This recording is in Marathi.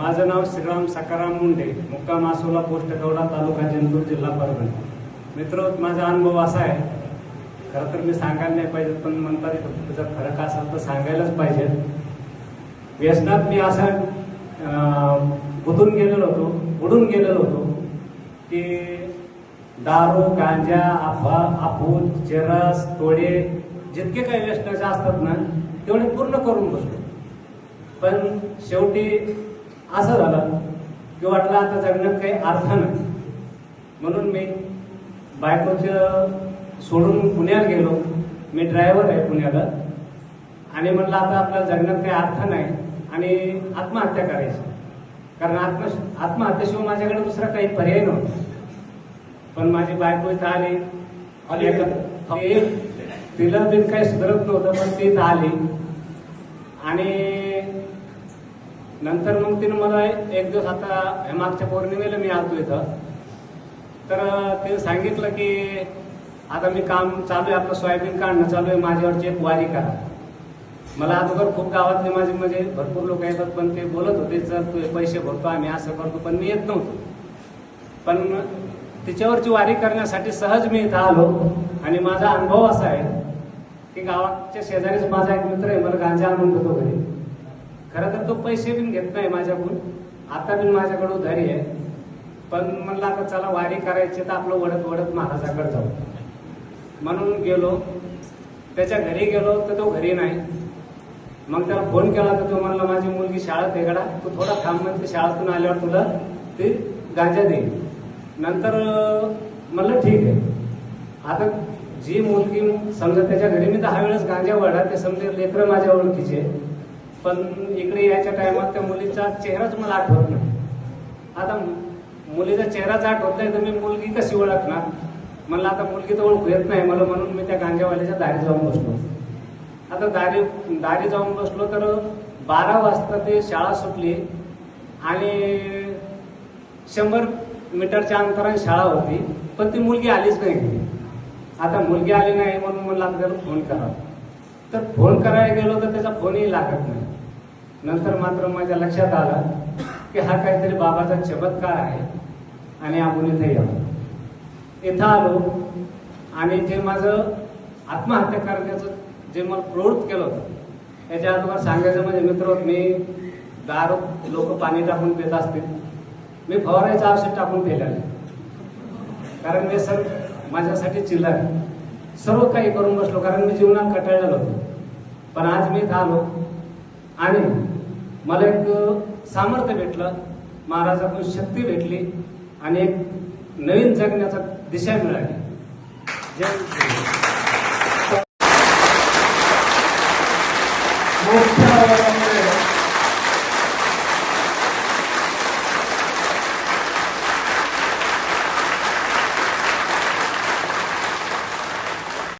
माझं नाव श्रीराम सकाराम मुंडे मुक्काम आसोला पोस्ट गौडा तालुका जिंतूर जिल्हा परभणी. मित्र माझा अनुभव असा आहे खरं तर मी सांगायला नाही पाहिजे पण म्हणतात जर फरक असेल तर सांगायलाच पाहिजे. व्यसनात मी असं बुधून गेलेलो होतो बुडून गेलेलो होतो की दारू गांजा आफा आफूत चेरस तोडे जितके काही व्यसनाचे असतात ना तेवढे पूर्ण करून बसलो. पण शेवटी असं झालं. की वाटलं आता जगण्यात काही अर्थ नाही. म्हणून मी बायकोचं सोडून पुण्याला गेलो. मी ड्रायव्हर आहे पुण्याला. आणि म्हटलं आता आपल्याला जगण्यात काही अर्थ नाही आणि आत्महत्या करायची. कारण आत्म आत्महत्येशिवाय माझ्याकडे दुसरा काही पर्याय नव्हता. पण माझी बायको इथं आली. तिला बिन काही सुधारत नव्हतं पण ती इथं आली. आणि नंतर मग तिनं मला एक दिवस आता हे मागच्या पौर्णिमेला मी आलतो इथं. तर तिने सांगितलं की आता मी काम चालू आहे आपलं सोयाबीन काढणं चालू आहे माझ्यावरची एक वारी करा. मला अगोदर खूप गावातले माझे म्हणजे भरपूर लोक येतात पण ते बोलत होते जर तू पैसे भरतो आम्ही असं करतो. पण मी येत नव्हतो. पण तिच्यावरची वारी करण्यासाठी सहज मी इथं आलो. आणि माझा अनुभव असा आहे की गावाच्या शेजारीच माझा एक मित्र आहे मला गांजा आणून देतो घरी. खरं तर तो पैसे बिन घेत नाही माझ्याकडून. आता बिन माझ्याकडे उधारी आहे. पण म्हणलं आता चला वारी करायची तर आपलं वडत वडत महाराजाकडे जाऊ. म्हणून गेलो. त्याच्या घरी गेलो तर तो घरी नाही. मग त्याला फोन केला तर तो म्हणला माझी मुलगी शाळेत आहे गडा तू थोडा थांब म्हणते शाळेतून आल्यावर तुला ते गांजा देईल नंतर म्हणलं ठीक आहे. आता जी मुलगी समजा त्याच्या घरी मी दहा वेळेस गांजा वडा ते समजे लेकरं माझ्या ओळखीचे. पण इकडे यायच्या टायमात त्या मुलीचा चेहराच मला आठवत नाही. आता मुलीचा चेहराच आठवत नाही तर मी मुलगी कशी ओळखणार? मला आता मुलगी तर ओळखू येत नाही मला म्हणून मी त्या गांजावाल्याच्या दारी जाऊन बसलो. आता दारी दारी जाऊन बसलो तर बारा वाजता ते शाळा सुटली आणि शंभर मीटरच्या अंतराने शाळा होती पण ती मुलगी आलीच नाही. आता मुलगी आली नाही म्हणून मला आपल्याला फोन करा. तर फोन करायला गेलो तर त्याचा फोनही लागत नाही. नंतर मात्र माझ्या लक्षात आलं की हा काहीतरी बाबाचा चमत्कार आहे आणि आपण इथे यावं इथं आलो आणि जे माझं आत्महत्या करण्याचं जे मला प्रवृत्त केलं होतं त्याच्या अगोदर सांगायचं म्हणजे मित्र मी दारू लोक पाणी टाकून पेत असतील. मी फवारायचं औषध टाकून पेल्याने कारण मी सर माझ्यासाठी चिल्लर सर्व काही करून बसलो कारण मी जीवनात कटाळलेलो होतो. पण आज मी झालो आलो आणि मला एक सामर्थ्य भेटलं. महाराजाकडून शक्ती भेटली आणि एक नवीन जगण्याचा दिशा मिळाली. जय श्री मोठ्या